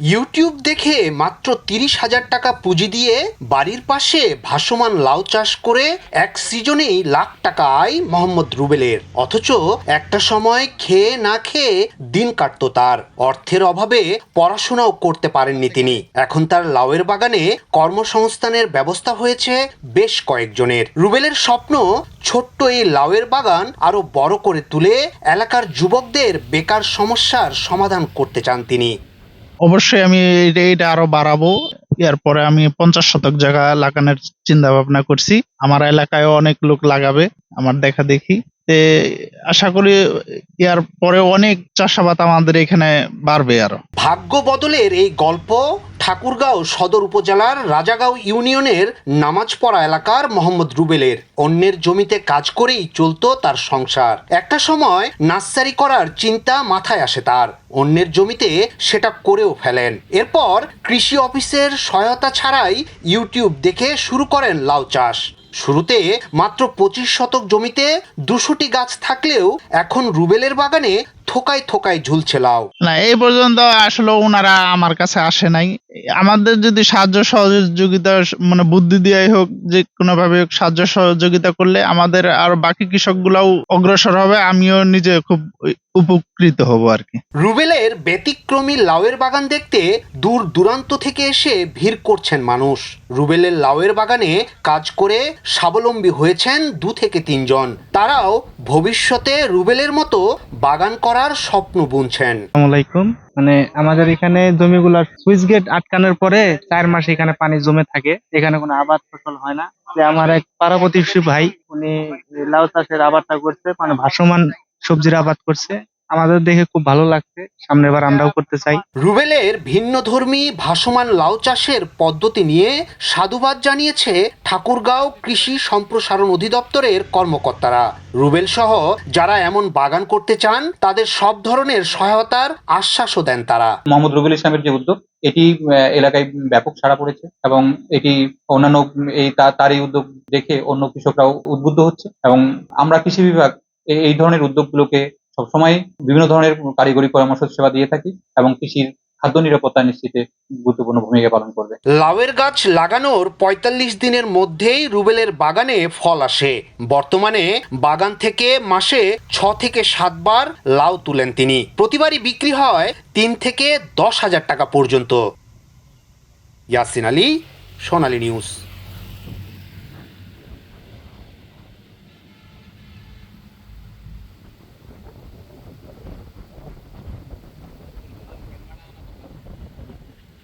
YouTube দেখে মাত্র তিরিশ হাজার টাকা পুঁজি দিয়ে বাড়ির পাশে ভাসমান লাউ চাষ করে এক সিজনেই লাখ টাকা আয় মোহাম্মদ রুবেলের। অথচ একটা সময় খেয়ে না খেয়ে দিন কাটতো তার। অর্থের অভাবে পড়াশোনাও করতে পারেননি তিনি। এখন তার লাউয়ের বাগানে কর্মসংস্থানের ব্যবস্থা হয়েছে বেশ কয়েকজনের। রুবেলের স্বপ্ন ছোট্ট এই লাউয়ের বাগান আরও বড় করে তুলে এলাকার যুবকদের বেকার সমস্যার সমাধান করতে চান তিনি। অবশ্যই আমি এটা আরও বাড়াবো। এরপরে আমি পঞ্চাশ শতক জায়গা লাগানোর চিন্তা ভাবনা করছি। আমার এলাকায় অনেক লোক লাগাবে, আমার দেখা দেখি। তে আশা করি এর পরে অনেক চাষাবাদ আমাদের এখানে বাড়বে আরও। ভাগ্য বদলের এই গল্প ঠাকুরগাঁও সদর উপজেলার রাজাগাঁও ইউনিয়নের নামাজ পড়া এলাকার মোহাম্মদ রুবেলের। অন্যের জমিতে কাজ করেই চলতো তার সংসার। একটা সময় নার্সারি করার চিন্তা মাথায় আসে তার। অন্যের জমিতে সেটা করেও ফেলেন। এরপর কৃষি অফিসের সহায়তা ছাড়াই ইউটিউব দেখে শুরু করেন লাউ চাষ। শুরুতে মাত্র পঁচিশ শতক জমিতে দুশোটি গাছ থাকলেও এখন রুবেলের বাগানে থোকায় থোকায় ঝুলছে লাউ। না এই পর্যন্ত আসলে ওনারা আমার কাছে আসে নাই। আমাদের যদি সাহায্য সহযোগিতা মানে বুদ্ধি দিয়াই হোক যে কোনো ভাবে হোক সাহায্য সহযোগিতা করলে আমাদের আর বাকি কৃষকগুলাও অগ্রসর হবে আমিও নিজে খুব উপকৃত হব আর কি। রুবেলের ব্যতিক্রমী লাউয়ের বাগান দেখতে দূর দূরান্ত থেকে এসে ভিড় করছেন মানুষ। রুবেলের লাউয়ের বাগানে কাজ করে স্বাবলম্বী হয়েছেন দু থেকে তিনজন। তারাও ভবিষ্যতে রুবেলের মতো বাগান করার স্বপ্ন বুনছেন। মানে আমাদের এখানে জমিগুলার সুইচ গেট আটকানোর পরে চার মাস এখানে পানি জমে থাকে। এখানে কোনো আবাদ ফসল হয় না। যে আমার এক পারাপতি ভাই, উনি লাউ চাষের আবাদটা করছে মানে ভাসমান সবজির আবাদ করছে। আমাদের দেখে খুব ভালো লাগছে। সামনের বার আমরাও করতে চাই। রুবেলের ভিন্নধর্মী ভাসমান লাউ চাষের পদ্ধতি নিয়ে সাধুবাদ জানিয়েছে ঠাকুরগাঁও কৃষি সম্প্রসারণ অধিদপ্তরের কর্মকর্তারা। রুবেল সহ যারা এমন বাগান করতে চান তাদের সব ধরনের সহায়তার আশ্বাসও দেন তারা। মোহাম্মদ রুবেল ইসলামের যে উদ্যোগ এটি আহ, এলাকায় ব্যাপক সাড়া পড়েছে এবং এটি অন্যান্য এই তার এই উদ্যোগ দেখে অন্য কৃষকরাও উদ্বুদ্ধ হচ্ছে এবং আমরা কৃষি বিভাগ এ- এই ধরনের উদ্যোগগুলোকে সবসময় বিভিন্ন ধরনের কারিগরি পরামর্শ, সেবা দিয়ে থাকি এবং কৃষির খাদ্য নিরাপত্তা নিশ্চিতে গুরুত্বপূর্ণ ভূমিকা পালন করবে। লাউয়ের গাছ লাগানোর ৪৫ দিনের মধ্যেই রুবেলের বাগানে ফল আসে। বর্তমানে বাগান থেকে মাসে ছ থেকে সাতবার লাউ তুলেন তিনি। প্রতিবারই বিক্রি হয় তিন থেকে দশ হাজার টাকা পর্যন্ত। ইয়াসিন আলী, সোনালী নিউজ।